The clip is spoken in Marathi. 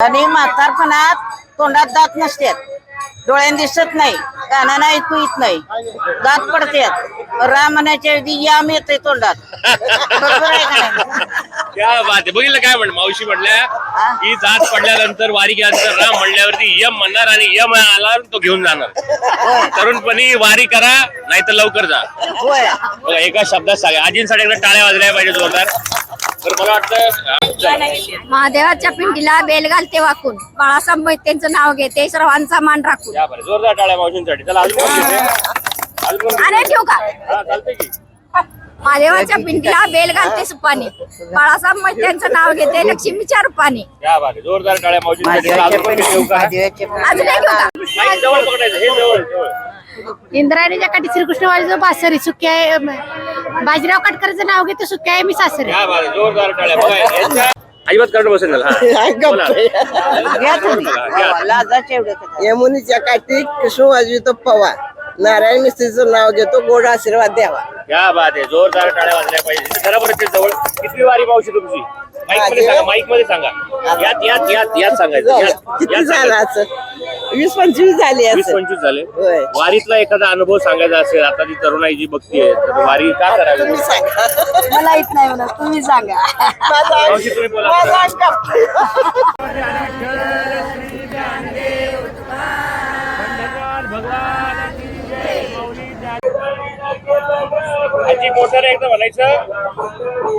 आणि म्हातारपणात तोंडात दात नसतात. डोळ्यान दिसत नाही कानानं ऐकू येत नाही. दात पडतात. राम म्हणायच्या ऐवजी याम येते तोंडात. बरोबर आहे का नाही? त्या बात आहे. बघितलं काय म्हण मावशी म्हणल्या की जात पडल्यानंतर वारी केल्यानंतर राम म्हणल्यावरती यम म्हणणार आणि यम आला तो घेऊन जाणार. तरुणपणी वारी करा नाहीतर लवकर जा. होय. बघा एका शब्दात सांगा. आजींसाठी एकदा टाळ्या वाजल्या पाहिजे जोरदार. तर मला वाटतं महादेवाच्या पिंडीला बेल घालते वाकून. बाळासाहेब मोहितेंचं नाव घेते सर्वांचा मान राखून. या बरं जोरदार टाळ्या मावशींसाठी. चला अजून कोण घेते? अजून कोण घेते? अरे ठेवू का? हा, चालतंय की. महादेवाच्या पिंडीला बेल घालते सुपाने. बाळासाहेब मोहित्यांचं नाव घेते लक्ष्मीच्या रूपाने. या. जोरदार टाळ्या मावशींसाठी. चला अजून कोण घेते? येऊ का? अजून एक ठेवू का? माईक जवळ पकडायचं हे जवळ जवळ. इंद्रायणीच्या काठी श्रीकृष्णवाडीचं बासरी सुक्या आहे. बाजीराव काटकरचं नाव घेते सुक्या आहे मी सासरे. या बात आहे. जोरदार टाळ्या. बघा यांच्या- अजिबात करत बसेल ना. यमुनीच्या काठी कृष्ण वाजवितो पवा नारायण मिस्त्रीचं नाव घेतो गोड आशीर्वाद द्यावा. क्या बात आहे जोरदार टाळ्या वाजल्या पाहिजे. जरा बरं ते जवळ किती वारी मावशी तुमची? माईकमध्ये सांगा माईकमध्ये सांगा. यात यात यात यात सांगायचं यात- किती यात झालं सांगायचं. असं? वीस पंचवीस झाली वीस असं पंचवीस झाले. होय. वारीतला एखादा अनुभव सांगायचा असेल आता ती तरुणाई जी बघतीये तर वारी का करावी? तुम्ही सांगा. मला येत नाही म्हणा तुम्ही सांगा. माझा मावशी तुम्ही बोला. माझा अंग आजी मोठ्याने एकदा म्हणायचं.